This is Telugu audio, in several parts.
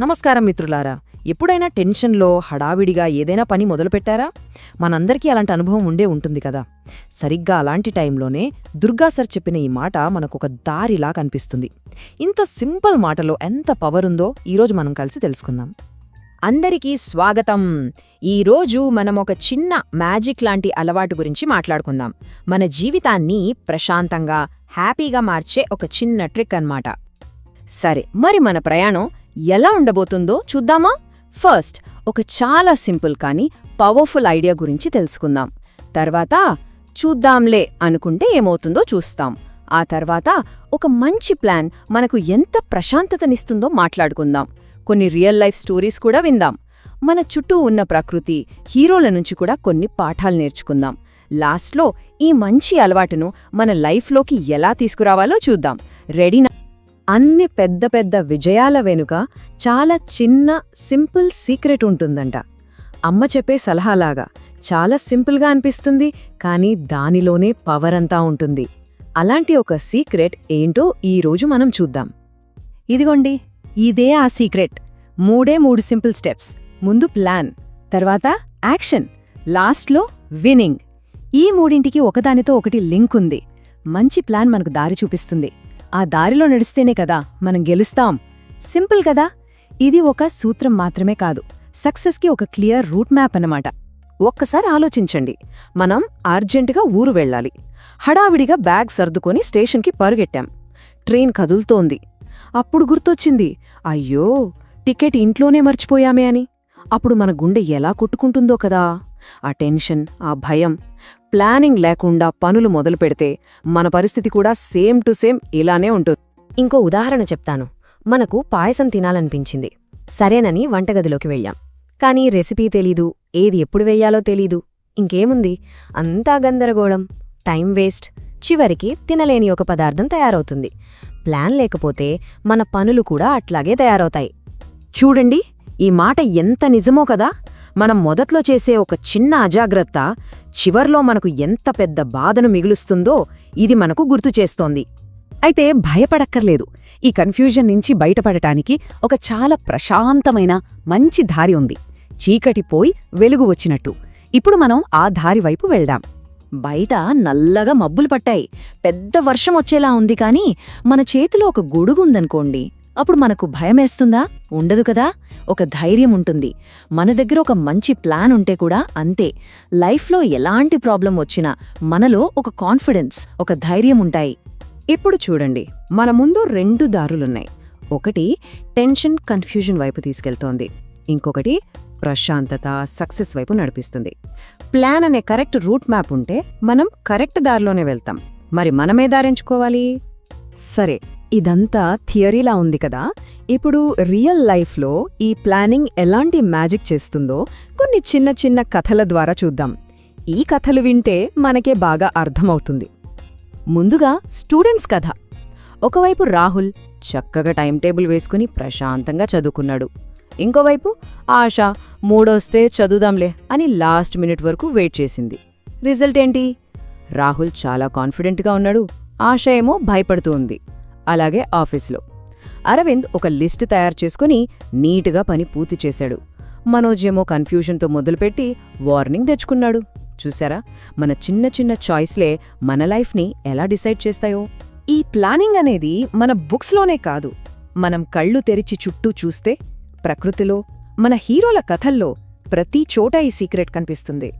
నమస్కారం మిత్రులారా ఎప్పుడైనా టెన్షన్లో హడావిడిగా ఏదైనా పని మొదలుపెట్టారా? మనందరికీ అలాంటి అనుభవం ఉండే ఉంటుంది కదా. సరిగ్గా అలాంటి టైంలోనే దుర్గా సార్ చెప్పిన ఈ మాట మనకొక దారిలా కనిపిస్తుంది. ఇంత సింపుల్ మాటలో ఎంత పవర్ ఉందో ఈరోజు మనం కలిసి తెలుసుకుందాం. అందరికీ స్వాగతం. ఈరోజు మనం ఒక చిన్న మ్యాజిక్ లాంటి అలవాటు గురించి మాట్లాడుకుందాం. మన జీవితాన్ని ప్రశాంతంగా హ్యాపీగా మార్చే ఒక చిన్న ట్రిక్ అన్నమాట. సరే మరి మన ప్రయాణం ఎలా ఉండబోతుందో చూద్దామా? ఫస్ట్ ఒక చాలా సింపుల్ కానీ పవర్ఫుల్ ఐడియా గురించి తెలుసుకుందాం. తర్వాత చూద్దాంలే అనుకుంటే ఏమవుతుందో చూస్తాం. ఆ తర్వాత ఒక మంచి ప్లాన్ మనకు ఎంత ప్రశాంతతనిస్తుందో మాట్లాడుకుందాం. కొన్ని రియల్ లైఫ్ స్టోరీస్ కూడా విందాం. మన చుట్టూ ఉన్న ప్రకృతి హీరోల నుంచి కూడా కొన్ని పాఠాలు నేర్చుకుందాం. లాస్ట్లో ఈ మంచి అలవాటును మన లైఫ్లోకి ఎలా తీసుకురావాలో చూద్దాం. రెడీనా అన్ని పెద్ద పెద్ద విజయాల వెనుక చాలా చిన్న సింపుల్ సీక్రెట్ ఉంటుందంట. అమ్మ చెప్పే సలహాలాగా చాలా సింపుల్గా అనిపిస్తుంది కానీ దానిలోనే పవర్ అంతా ఉంటుంది. అలాంటి ఒక సీక్రెట్ ఏంటో ఈరోజు మనం చూద్దాం. ఇదిగోండి ఇదే ఆ సీక్రెట్. మూడే మూడు సింపుల్ స్టెప్స్. ముందు ప్లాన్ తర్వాత యాక్షన్ లాస్ట్లో వినింగ్ ఈ మూడింటికి ఒకదానితో ఒకటి లింక్ ఉంది. మంచి ప్లాన్ మనకు దారి చూపిస్తుంది. ఆ దారిలో నడిస్తేనే కదా మనం గెలుస్తాం. సింపుల్ కదా? ఇది ఒక సూత్రం మాత్రమే కాదు. సక్సెస్కి ఒక క్లియర్ రూట్ మ్యాప్ అన్నమాట. ఒక్కసారి ఆలోచించండి. మనం అర్జెంటుగా ఊరు వెళ్ళాలి. హడావిడిగా బ్యాగ్ సర్దుకొని స్టేషన్కి పరుగెట్టాం. ట్రైన్ కదులుతోంది. అప్పుడు గుర్తొచ్చింది. అయ్యో! టికెట్ ఇంట్లోనే మర్చిపోయామే అని. అప్పుడు మన గుండె ఎలా కొట్టుకుంటుందో కదా? ఆ టెన్షన్ ఆ భయం. ప్లానింగ్ లేకుండా పనులు మొదలు పెడితే మన పరిస్థితి కూడా సేమ్ టు సేమ్ ఇలానే ఉంటుంది. ఇంకో ఉదాహరణ చెప్తాను. మనకు పాయసం తినాలనిపించింది. సరేనని వంటగదిలోకి వెళ్ళాం. కానీ రెసిపీ తెలీదు ఏది ఎప్పుడు వెయ్యాలో తెలీదు. ఇంకేముంది? అంతా గందరగోళం టైం వేస్ట్ చివరికి తినలేని ఒక పదార్థం తయారవుతుంది. ప్లాన్ లేకపోతే మన పనులు కూడా అట్లాగే తయారవుతాయి. చూడండి ఈ మాట ఎంత నిజమో కదా! మనం మొదట్లో చేసే ఒక చిన్న అజాగ్రత్త చివర్లో మనకు ఎంత పెద్ద బాధను మిగులుస్తుందో ఇది మనకు గుర్తు చేస్తోంది. అయితే భయపడక్కర్లేదు. ఈ కన్ఫ్యూజన్ నుంచి బయటపడటానికి ఒక చాలా ప్రశాంతమైన మంచి దారి ఉంది. చీకటి పోయి వెలుగు వచ్చినట్టు. ఇప్పుడు మనం ఆ దారి వైపు వెళ్దాం. బయట నల్లగా మబ్బులు పట్టాయి. పెద్ద వర్షం వచ్చేలా ఉంది కాని మన చేతిలో ఒక గొడుగుందనుకోండి అప్పుడు మనకు భయమేస్తుందా? ఉండదు కదా. ఒక ధైర్యం ఉంటుంది. మన దగ్గర ఒక మంచి ప్లాన్ ఉంటే కూడా అంతే. లైఫ్లో ఎలాంటి ప్రాబ్లం వచ్చినా మనలో ఒక కాన్ఫిడెన్స్ ఒక ధైర్యం ఉంటాయి. ఇప్పుడు చూడండి. మన ముందు రెండు దారులున్నాయి. ఒకటి టెన్షన్ కన్ఫ్యూజన్ వైపు తీసుకెళ్తోంది. ఇంకొకటి ప్రశాంతత సక్సెస్ వైపు నడిపిస్తుంది. ప్లాన్ అనే కరెక్ట్ రూట్ మ్యాప్ ఉంటే మనం కరెక్ట్ దారిలోనే వెళ్తాం. మరి మనమే దారించుకోవాలి సరే. ఇదంతా థియరీలా ఉంది కదా. ఇప్పుడు రియల్ లైఫ్లో ఈ ప్లానింగ్ ఎలాంటి మ్యాజిక్ చేస్తుందో కొన్ని చిన్న చిన్న కథల ద్వారా చూద్దాం. ఈ కథలు వింటే మనకే బాగా అర్థమవుతుంది. ముందుగా స్టూడెంట్స్ కథ. ఒకవైపు రాహుల్ చక్కగా టైం టేబుల్ వేసుకుని ప్రశాంతంగా చదువుకున్నాడు. ఇంకోవైపు ఆశ మూడొస్తే చదువుదాంలే అని లాస్ట్ మినిట్ వరకు వెయిట్ చేసింది. రిజల్ట్ ఏంటి? రాహుల్ చాలా కాన్ఫిడెంట్గా ఉన్నాడు. ఆశ ఏమో భయపడుతూ ఉంది. అలాగే ఆఫీస్లో. అరవింద్ ఒక లిస్ట్ తయారు చేసుకుని నీటుగా పని పూర్తి చేశాడు. మనోజేమో కన్ఫ్యూషన్తో కన్ఫ్యూజన్తో మొదలుపెట్టి వార్నింగ్ తెచ్చుకున్నాడు. చూసారా మన చిన్న చిన్న చాయిస్లే మన లైఫ్ని ఎలా డిసైడ్ చేస్తాయో. ఈ ప్లానింగ్ అనేది మన బుక్స్లోనే కాదు. మనం కళ్ళు తెరిచి చుట్టూ చూస్తే ప్రకృతిలో మన హీరోల కథల్లో ప్రతి చోట ఈ సీక్రెట్ కనిపిస్తుంది.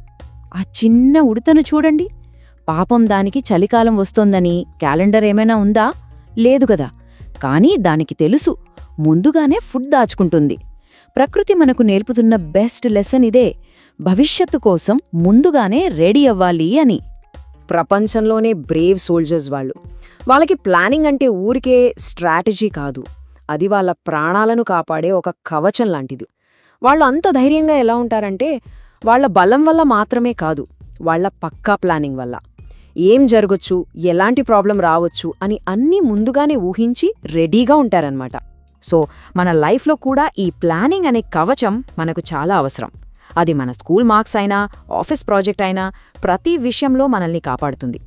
ఆ చిన్న ఉడతను చూడండి. పాపం దానికి చలికాలం వస్తోందని క్యాలెండర్ ఏమైనా ఉందా? లేదు గదా. కానీ దానికి తెలుసు. ముందుగానే ఫుడ్ దాచుకుంటుంది. ప్రకృతి మనకు నేర్పుతున్న బెస్ట్ లెసన్ ఇదే. భవిష్యత్తు కోసం ముందుగానే రెడీ అవ్వాలి అని. ప్రపంచంలోనే బ్రేవ్ సోల్జర్స్ వాళ్ళు. వాళ్ళకి ప్లానింగ్ అంటే ఊరికే స్ట్రాటజీ కాదు. అది వాళ్ళ ప్రాణాలను కాపాడే ఒక కవచం లాంటిది. వాళ్ళు అంత ధైర్యంగా ఎలా ఉంటారంటే వాళ్ళ బలం వల్ల మాత్రమే కాదు వాళ్ళ పక్కా ప్లానింగ్ వల్ల. ఏం జరగొచ్చు ఎలాంటి ప్రాబ్లం రావచ్చు అని అన్నీ ముందుగానే ఊహించి రెడీగా ఉంటారనమాట సో మన లైఫ్లో కూడా ఈ ప్లానింగ్ అనే కవచం మనకు చాలా అవసరం. అది మన స్కూల్ మార్క్స్ అయినా ఆఫీస్ ప్రాజెక్ట్ అయినా ప్రతి విషయంలో మనల్ని కాపాడుతుంది.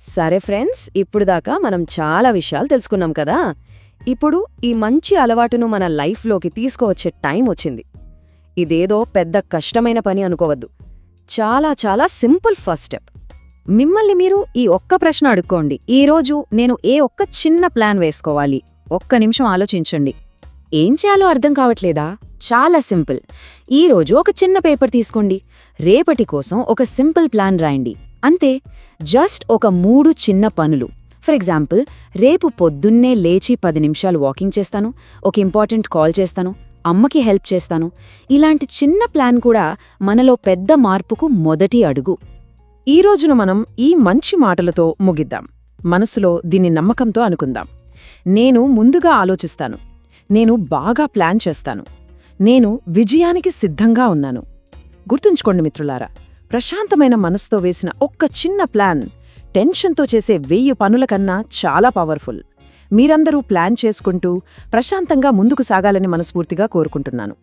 సరే ఫ్రెండ్స్ ఇప్పుడు దాకా మనం చాలా విషయాలు తెలుసుకున్నాం కదా? ఇప్పుడు ఈ మంచి అలవాటును మన లైఫ్లోకి తీసుకువచ్చే టైం వచ్చింది. ఇదేదో పెద్ద కష్టమైన పని అనుకోవద్దు. చాలా చాలా సింపుల్ ఫస్ట్ స్టెప్. మిమ్మల్ని మీరు ఈ ఒక్క ప్రశ్న అడుక్కోండి. ఈరోజు నేను ఏ ఒక్క చిన్న ప్లాన్ వేసుకోవాలి? ఒక్క నిమిషం ఆలోచించండి. ఏం చేయాలో అర్థం కావట్లేదా? చాలా సింపుల్. ఈరోజు ఒక చిన్న పేపర్ తీసుకోండి. రేపటి కోసం ఒక సింపుల్ ప్లాన్ రాయండి. అంతే. జస్ట్ ఒక మూడు చిన్న పనులు. ఫర్ ఎగ్జాంపుల్ రేపు పొద్దున్నే లేచి పది నిమిషాలు వాకింగ్ చేస్తాను. ఒక ఇంపార్టెంట్ కాల్ చేస్తాను. అమ్మకి హెల్ప్ చేస్తాను. ఇలాంటి చిన్న ప్లాన్ కూడా మనలో పెద్ద మార్పుకు మొదటి అడుగు. ఈ రోజున మనం ఈ మంచి మాటలతో ముగిద్దాం. మనసులో దీన్ని నమ్మకంతో అనుకుందాం. నేను ముందుగా ఆలోచిస్తాను. నేను బాగా ప్లాన్ చేస్తాను. నేను విజయానికి సిద్ధంగా ఉన్నాను. గుర్తుంచుకోండి మిత్రులారా ప్రశాంతమైన మనసుతో వేసిన ఒక్క చిన్న ప్లాన్ టెన్షన్తో చేసే వెయ్యి పనుల కన్నా చాలా పవర్ఫుల్. మీరందరూ ప్లాన్ చేసుకుంటూ ప్రశాంతంగా ముందుకు సాగాలని మనస్ఫూర్తిగా కోరుకుంటున్నాను.